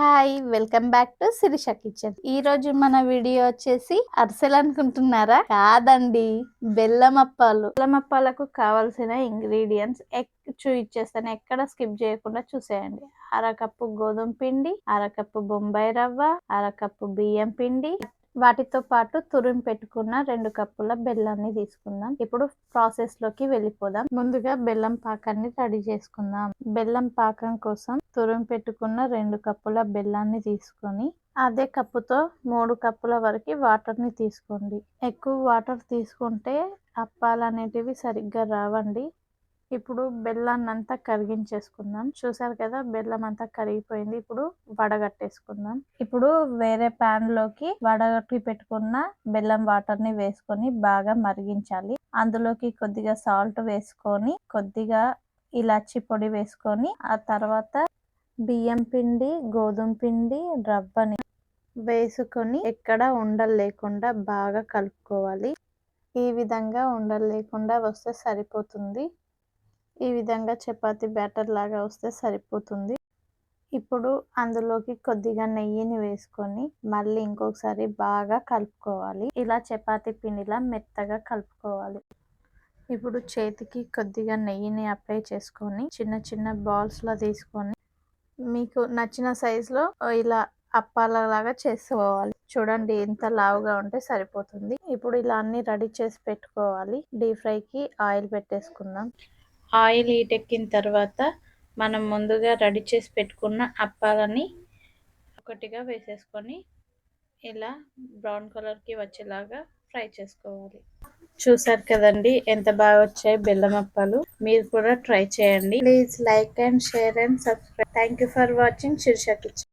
Hi welcome back to Sirisha kitchen. ఈ రోజు మన వీడియో వచ్చేసి అరిసెలు అనుకుంటున్నారా? కాదండి బెల్లం అప్పాలు. బెల్లం అప్పాలకు కావాల్సిన ఇంగ్రీడియంట్స్ చూపించేస్తాను ఎక్కడ స్కిప్ చేయకుండా చూసేయండి. అరకప్పు గోధుమ పిండి అరకప్పు బొంబాయి రవ్వ అరకప్పు బియ్యం పిండి వాటితో పాటు తురిమి పెట్టుకున్న రెండు కప్పుల బెల్లాన్ని తీసుకుందాం. ఇప్పుడు ప్రాసెస్లోకి వెళ్ళిపోదాం. ముందుగా బెల్లం పాకాన్ని రెడీ చేసుకుందాం. బెల్లం పాకం కోసం తురిమి పెట్టుకున్న రెండు కప్పుల బెల్లాన్ని తీసుకొని అదే కప్పుతో మూడు కప్పుల వరకు వాటర్ని తీసుకోండి. ఎక్కువ వాటర్ తీసుకుంటే అప్పాలు అనేటివి సరిగ్గా రావండి. ఇప్పుడు బెల్లాన్ని అంతా కరిగించేసుకుందాం. చూసారు కదా బెల్లం అంతా కరిగిపోయింది. ఇప్పుడు వడగట్టేసుకుందాం ఇప్పుడు వేరే ప్యాన్లోకి వడగట్టి పెట్టుకున్న బెల్లం వాటర్ని వేసుకొని బాగా మరిగించాలి. అందులోకి కొద్దిగా సాల్ట్ వేసుకొని కొద్దిగా ఇలాచి పొడి వేసుకొని ఆ తర్వాత బియ్యం పిండి గోధుమ పిండి రవ్వని వేసుకొని ఎక్కడ ఉండలు లేకుండా బాగా కలుపుకోవాలి. ఈ విధంగా ఉండలు లేకుండా వస్తే సరిపోతుంది. ఈ విధంగా చపాతి బ్యాటర్ లాగా వస్తే సరిపోతుంది. ఇప్పుడు అందులోకి కొద్దిగా నెయ్యిని వేసుకొని మళ్ళీ ఇంకొకసారి బాగా కలుపుకోవాలి. ఇలా చపాతి పిండిలా మెత్తగా కలుపుకోవాలి. ఇప్పుడు చేతికి కొద్దిగా నెయ్యిని అప్లై చేసుకొని చిన్న చిన్న బాల్స్లో తీసుకొని మీకు నచ్చిన సైజులో ఇలా అప్పాలలాగా చేసుకోవాలి. చూడండి ఎంత లావుగా ఉంటే సరిపోతుంది. ఇప్పుడు ఇలా అన్ని రెడీ చేసి పెట్టుకోవాలి. డీప్ ఫ్రైకి ఆయిల్ పెట్టేసుకుందాం. ఆయిల్ హీట్ ఎక్కిన తర్వాత మనం ముందుగా రెడీ చేసి పెట్టుకున్న అప్పాలని ఒకటిగా వేసేసుకొని ఇలా బ్రౌన్ కలర్కి వచ్చేలాగా ఫ్రై చేసుకోవాలి. చూసారు కదండి ఎంత బాగా వచ్చాయి బెల్లం అప్పాలు. మీరు కూడా ట్రై చేయండి. Please like and share and subscribe. Thank you for watching. Sheersha kitchen.